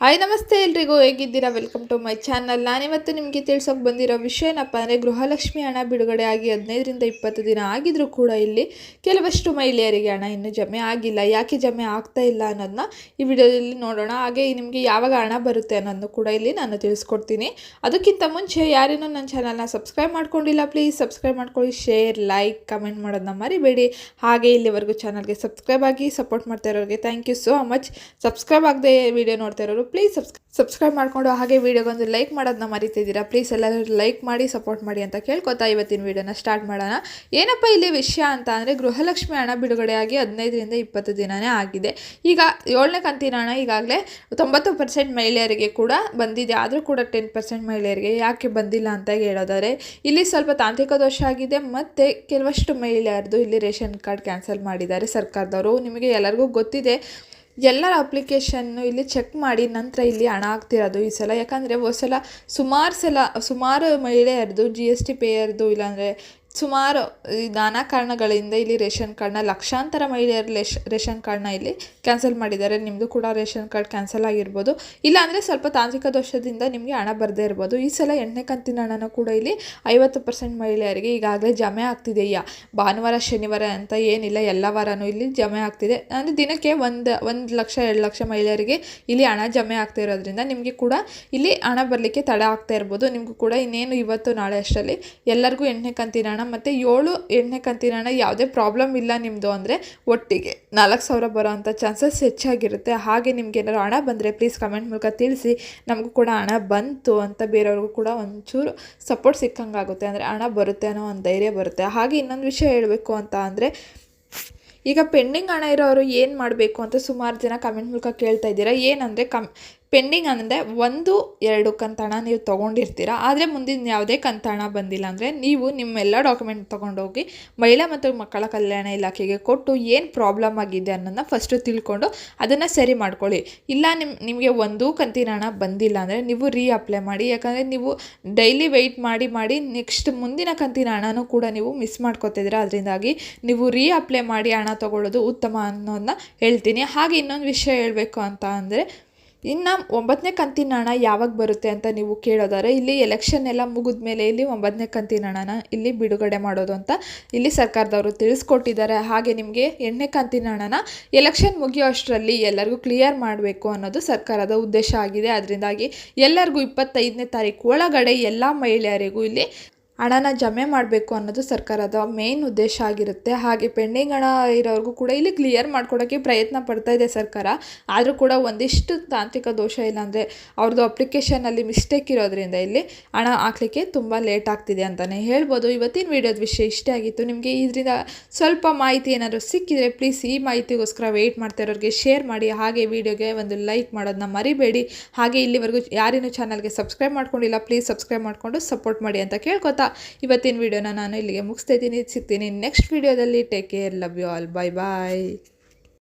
Hi ನಮಸ್ತೆ ಎಲ್ರಿಗೂ. ಹೇಗಿದ್ದೀರಾ? ವೆಲ್ಕಮ್ ಟು ಮೈ ಚಾನಲ್ ನಾನಿವತ್ತು ನಿಮಗೆ ತಿಳ್ಸೋಕೆ ಬಂದಿರೋ ವಿಷಯ ಏನಪ್ಪ ಅಂದರೆ, ಗೃಹಲಕ್ಷ್ಮಿ ಹಣ ಬಿಡುಗಡೆ ಆಗಿ ಹದಿನೈದರಿಂದ ಇಪ್ಪತ್ತು ದಿನ ಆಗಿದ್ರೂ ಕೂಡ ಇಲ್ಲಿ ಕೆಲವಷ್ಟು ಮಹಿಳೆಯರಿಗೆ ಹಣ ಇನ್ನೂ ಜಮೆ ಆಗಿಲ್ಲ. ಯಾಕೆ ಜಮೆ ಆಗ್ತಾ ಇಲ್ಲ ಅನ್ನೋದನ್ನ ಈ ವಿಡಿಯೋದಲ್ಲಿ ನೋಡೋಣ. ಹಾಗೆ ನಿಮಗೆ ಯಾವಾಗ ಹಣ ಬರುತ್ತೆ ಅನ್ನೋದನ್ನು ಕೂಡ ಇಲ್ಲಿ ನಾನು ತಿಳಿಸ್ಕೊಡ್ತೀನಿ. ಅದಕ್ಕಿಂತ ಮುಂಚೆ ಯಾರೇನೋ ನನ್ನ ಚಾನಲ್ನ ಸಬ್ಸ್ಕ್ರೈಬ್ ಮಾಡ್ಕೊಂಡಿಲ್ಲ ಪ್ಲೀಸ್ ಸಬ್ಸ್ಕ್ರೈಬ್ ಮಾಡ್ಕೊಳ್ಳಿ. ಶೇರ್ ಲೈಕ್ ಕಮೆಂಟ್ ಮಾಡೋದನ್ನ ಮರಿಬೇಡಿ. ಹಾಗೆ ಇಲ್ಲಿವರೆಗೂ ಚಾನಲ್ಗೆ ಸಬ್ಸ್ಕ್ರೈಬ್ ಆಗಿ ಸಪೋರ್ಟ್ ಮಾಡ್ತಾ ಇರೋರಿಗೆ thank you so much subscribe ಆಗದೆ ವಿಡಿಯೋ ನೋಡ್ತಾ ಇರೋರು ಪ್ಲೀಸ್ ಸಬ್ಸ್ಕ್ರೈ ಸಬ್ಸ್ಕ್ರೈಬ್ ಮಾಡಿಕೊಂಡು ಹಾಗೆ ವೀಡಿಯೋಗೊಂದು ಲೈಕ್ ಮಾಡೋದನ್ನ ಮರಿತಿದ್ದೀರಾ? ಪ್ಲೀಸ್ ಎಲ್ಲರೂ ಲೈಕ್ ಮಾಡಿ ಸಪೋರ್ಟ್ ಮಾಡಿ ಅಂತ ಕೇಳ್ಕೊತಾ ಇವತ್ತಿನ ವಿಡಿಯೋನ ಸ್ಟಾರ್ಟ್ ಮಾಡೋಣ. ಏನಪ್ಪ ಇಲ್ಲಿ ವಿಷಯ ಅಂತ ಅಂದರೆ ಗೃಹಲಕ್ಷ್ಮಿ ಹಣ ಬಿಡುಗಡೆಯಾಗಿ ಹದಿನೈದರಿಂದ ಇಪ್ಪತ್ತು ದಿನನೇ ಆಗಿದೆ. ಈಗ ಏಳನೇ ಕಂತಿನ ಹಣ ಈಗಾಗಲೇ ತೊಂಬತ್ತು ಪರ್ಸೆಂಟ್ ಮಹಿಳೆಯರಿಗೆ ಕೂಡ ಬಂದಿದೆ. ಆದರೂ ಕೂಡ ಟೆನ್ ಪರ್ಸೆಂಟ್ ಮಹಿಳೆಯರಿಗೆ ಯಾಕೆ ಬಂದಿಲ್ಲ ಅಂತ ಹೇಳೋದಾದರೆ, ಇಲ್ಲಿ ಸ್ವಲ್ಪ ತಾಂತ್ರಿಕ ದೋಷ ಆಗಿದೆ. ಮತ್ತು ಕೆಲವಷ್ಟು ಮಹಿಳೆಯರದು ಇಲ್ಲಿ ರೇಷನ್ ಕಾರ್ಡ್ ಕ್ಯಾನ್ಸಲ್ ಮಾಡಿದ್ದಾರೆ ಸರ್ಕಾರದವರು. ನಿಮಗೆ ಎಲ್ಲರಿಗೂ ಗೊತ್ತಿದೆ. ಎಲ್ಲರ ಅಪ್ಲಿಕೇಶನ್ನು ಇಲ್ಲಿ ಚೆಕ್ ಮಾಡಿ ನಂತರ ಇಲ್ಲಿ ಹಣ ಆಗ್ತಿರೋದು ಈ ಸಲ. ಯಾಕಂದರೆ ಸಲ ಸುಮಾರು ಸಲ, ಸುಮಾರು ಮಹಿಳೆಯರದು ಜಿ ಎಸ್ ಟಿ ಪೇಯರ್ದು ಇಲ್ಲಾಂದರೆ ಸುಮಾರು, ಈ ನಾನಾ ಕಾರಣಗಳಿಂದ ಇಲ್ಲಿ ರೇಷನ್ ಕಾರ್ಡ್ನ ಲಕ್ಷಾಂತರ ಮಹಿಳೆಯರು ಲೇಷ್, ರೇಷನ್ ಕಾರ್ಡ್ನ ಇಲ್ಲಿ ಕ್ಯಾನ್ಸಲ್ ಮಾಡಿದ್ದಾರೆ. ನಿಮ್ಮದು ಕೂಡ ರೇಷನ್ ಕಾರ್ಡ್ ಕ್ಯಾನ್ಸಲ್ ಆಗಿರ್ಬೋದು. ಇಲ್ಲಾಂದರೆ ಸ್ವಲ್ಪ ತಾಂತ್ರಿಕ ದೋಷದಿಂದ ನಿಮಗೆ ಹಣ ಬರದೇ ಇರ್ಬೋದು. ಈ ಸಲ ಎಂಟನೇ ಕಂತಿನ ಹಣನೂ ಕೂಡ ಇಲ್ಲಿ ಐವತ್ತು ಪರ್ಸೆಂಟ್ ಮಹಿಳೆಯರಿಗೆ ಈಗಾಗಲೇ ಜಮೆ ಆಗ್ತಿದೆಯಾ ಭಾನುವಾರ, ಶನಿವಾರ ಅಂತ ಏನಿಲ್ಲ, ಎಲ್ಲ ವಾರನೂ ಇಲ್ಲಿ ಜಮೆ ಆಗ್ತಿದೆ. ಅಂದರೆ ದಿನಕ್ಕೆ ಒಂದು ಒಂದು ಲಕ್ಷ, ಎರಡು ಲಕ್ಷ ಮಹಿಳೆಯರಿಗೆ ಇಲ್ಲಿ ಹಣ ಜಮೆ ಆಗ್ತಾ ಇರೋದ್ರಿಂದ ನಿಮಗೆ ಕೂಡ ಇಲ್ಲಿ ಹಣ ಬರಲಿಕ್ಕೆ ತಡ ಆಗ್ತಾ ಇರ್ಬೋದು. ನಿಮಗೂ ಕೂಡ ಇನ್ನೇನು ಇವತ್ತು, ನಾಳೆ ಅಷ್ಟರಲ್ಲಿ ಎಲ್ಲರಿಗೂ ಎಂಟನೇ ಕಂತಿನ ಹಣ ಮತ್ತು ಏಳು ಎಂಟನೇ ಕಂತಿನ ಯಾವುದೇ ಪ್ರಾಬ್ಲಮ್ ಇಲ್ಲ ನಿಮ್ಮದು ಅಂದರೆ ಒಟ್ಟಿಗೆ ನಾಲ್ಕು ಸಾವಿರ ಬರೋ ಅಂಥ ಚಾನ್ಸಸ್ ಹೆಚ್ಚಾಗಿರುತ್ತೆ. ಹಾಗೆ ನಿಮ್ಗೆ ಏನಾದ್ರು ಹಣ ಬಂದರೆ ಪ್ಲೀಸ್ ಕಮೆಂಟ್ ಮೂಲಕ ತಿಳಿಸಿ. ನಮಗೂ ಕೂಡ ಹಣ ಬಂತು ಅಂತ ಬೇರೆಯವ್ರಿಗೂ ಕೂಡ ಒಂಚೂರು ಸಪೋರ್ಟ್ ಸಿಕ್ಕಂಗಾಗುತ್ತೆ. ಅಂದರೆ ಹಣ ಬರುತ್ತೆ ಅನ್ನೋ ಒಂದು ಧೈರ್ಯ ಬರುತ್ತೆ. ಹಾಗೆ ಇನ್ನೊಂದು ವಿಷಯ ಹೇಳಬೇಕು ಅಂತ ಅಂದರೆ ಈಗ ಪೆಂಡಿಂಗ್ ಹಣ ಇರೋರು ಏನು ಮಾಡಬೇಕು ಅಂತ ಸುಮಾರು ಜನ ಕಮೆಂಟ್ ಮೂಲಕ ಕೇಳ್ತಾ ಇದ್ದೀರಾ? ಏನಂದರೆ ಕಮ್ ಪೆಂಡಿಂಗ್ ಅಂದರೆ ಒಂದು, ಎರಡು ಕಂತಣ ನೀವು ತೊಗೊಂಡಿರ್ತೀರ. ಆದರೆ ಮುಂದಿನ ಯಾವುದೇ ಕಂತಣ ಬಂದಿಲ್ಲ ಅಂದರೆ ನೀವು ನಿಮ್ಮೆಲ್ಲ ಡಾಕ್ಯುಮೆಂಟ್ ತೊಗೊಂಡೋಗಿ ಮಹಿಳಾ ಮತ್ತು ಮಕ್ಕಳ ಕಲ್ಯಾಣ ಇಲಾಖೆಗೆ ಕೊಟ್ಟು ಏನು ಪ್ರಾಬ್ಲಮ್ ಆಗಿದೆ ಅನ್ನೋದನ್ನ ಫಸ್ಟು ತಿಳ್ಕೊಂಡು ಅದನ್ನು ಸರಿ ಮಾಡ್ಕೊಳ್ಳಿ. ಇಲ್ಲ ನಿಮ್ಮ ನಿಮಗೆ ಒಂದೂ ಕಂತಿನ ಹಣ ಬಂದಿಲ್ಲ ಅಂದರೆ ನೀವು ರೀ ಅಪ್ಲೈ ಮಾಡಿ. ಯಾಕಂದರೆ ನೀವು ಡೈಲಿ ವೆಯ್ಟ್ ಮಾಡಿ ಮಾಡಿ ನೆಕ್ಸ್ಟ್ ಮುಂದಿನ ಕಂತಿನ ಹಣನೂ ಕೂಡ ನೀವು ಮಿಸ್ ಮಾಡ್ಕೋತಿದ್ದೀರ. ಅದರಿಂದಾಗಿ ನೀವು ರೀ ಅಪ್ಲೈ ಮಾಡಿ ಹಣ ತೊಗೊಳ್ಳೋದು ಉತ್ತಮ ಅನ್ನೋದನ್ನ ಹೇಳ್ತೀನಿ. ಹಾಗೆ ಇನ್ನೊಂದು ವಿಷಯ ಹೇಳಬೇಕು ಅಂತ ಅಂದರೆ ಇನ್ನು ಒಂಬತ್ತನೇ ಕಂತಿನ ಹಣ ಯಾವಾಗ ಬರುತ್ತೆ ಅಂತ ನೀವು ಕೇಳೋದಾದ್ರೆ ಇಲ್ಲಿ ಎಲೆಕ್ಷನ್ ಎಲ್ಲ ಮುಗಿದ ಮೇಲೆ ಇಲ್ಲಿ ಒಂಬತ್ತನೇ ಕಂತಿನ ಹಣನ ಇಲ್ಲಿ ಬಿಡುಗಡೆ ಮಾಡೋದು ಅಂತ ಇಲ್ಲಿ ಸರ್ಕಾರದವರು ತಿಳಿಸ್ಕೊಟ್ಟಿದ್ದಾರೆ. ಹಾಗೆ ನಿಮಗೆ ಎಂಟನೇ ಕಂತಿನ ಹಣನ ಎಲೆಕ್ಷನ್ ಮುಗಿಯೋ ಅಷ್ಟರಲ್ಲಿ ಎಲ್ಲರಿಗೂ ಕ್ಲಿಯರ್ ಮಾಡಬೇಕು ಅನ್ನೋದು ಸರ್ಕಾರದ ಉದ್ದೇಶ ಆಗಿದೆ. ಅದರಿಂದಾಗಿ ಎಲ್ಲರಿಗೂ ಇಪ್ಪತ್ತೈದನೇ ತಾರೀಕು ಒಳಗಡೆ ಎಲ್ಲ ಮಹಿಳೆಯರಿಗೂ ಇಲ್ಲಿ ಹಣನ ಜಮೆ ಮಾಡಬೇಕು ಅನ್ನೋದು ಸರ್ಕಾರದ ಮೇನ್ ಉದ್ದೇಶ ಆಗಿರುತ್ತೆ. ಹಾಗೆ ಪೆಂಡಿಂಗ್ ಹಣ ಇರೋರಿಗೂ ಕೂಡ ಇಲ್ಲಿ ಕ್ಲಿಯರ್ ಮಾಡ್ಕೊಡೋಕ್ಕೆ ಪ್ರಯತ್ನ ಪಡ್ತಾ ಇದೆ ಸರ್ಕಾರ. ಆದರೂ ಕೂಡ ಒಂದಿಷ್ಟು ತಾಂತ್ರಿಕ ದೋಷ ಇಲ್ಲಾಂದರೆ ಅವ್ರದ್ದು ಅಪ್ಲಿಕೇಶನಲ್ಲಿ ಮಿಸ್ಟೇಕ್ ಇರೋದ್ರಿಂದ ಇಲ್ಲಿ ಹಣ ಹಾಕ್ಲಿಕ್ಕೆ ತುಂಬ ಲೇಟ್ ಆಗ್ತಿದೆ ಅಂತಲೇ ಹೇಳ್ಬೋದು. ಇವತ್ತಿನ ವಿಡಿಯೋದ ವಿಷಯ ಇಷ್ಟೇ ಆಗಿತ್ತು. ನಿಮಗೆ ಇದರಿಂದ ಸ್ವಲ್ಪ ಮಾಹಿತಿ ಏನಾದರೂ ಸಿಕ್ಕಿದರೆ ಪ್ಲೀಸ್ ಈ ಮಾಹಿತಿಗೋಸ್ಕರ ವೆಯ್ಟ್ ಮಾಡ್ತಾ ಇರೋರಿಗೆ ಶೇರ್ ಮಾಡಿ. ಹಾಗೆ ವಿಡಿಯೋಗೆ ಒಂದು ಲೈಕ್ ಮಾಡೋದನ್ನ ಮರಿಬೇಡಿ. ಹಾಗೆ ಇಲ್ಲಿವರೆಗೂ ಯಾರೇನು ಚಾನಲ್ಗೆ ಸಬ್ಸ್ಕ್ರೈಬ್ ಮಾಡ್ಕೊಂಡಿಲ್ಲ ಪ್ಲೀಸ್ ಸಬ್ಸ್ಕ್ರೈಬ್ ಮಾಡಿಕೊಂಡು ಸಪೋರ್ಟ್ ಮಾಡಿ ಅಂತ ಕೇಳ್ಕೊತಾ ಇವತ್ತಿನ ವಿಡಿಯೋನ ನಾನು ಇಲ್ಲಿಗೆ ಮುಗಿಸ್ತಾ ಇದ್ದೀನಿ. ಸಿಗ್ತೀನಿ ನೆಕ್ಸ್ಟ್ ವಿಡಿಯೋದಲ್ಲಿ take care love you all bye bye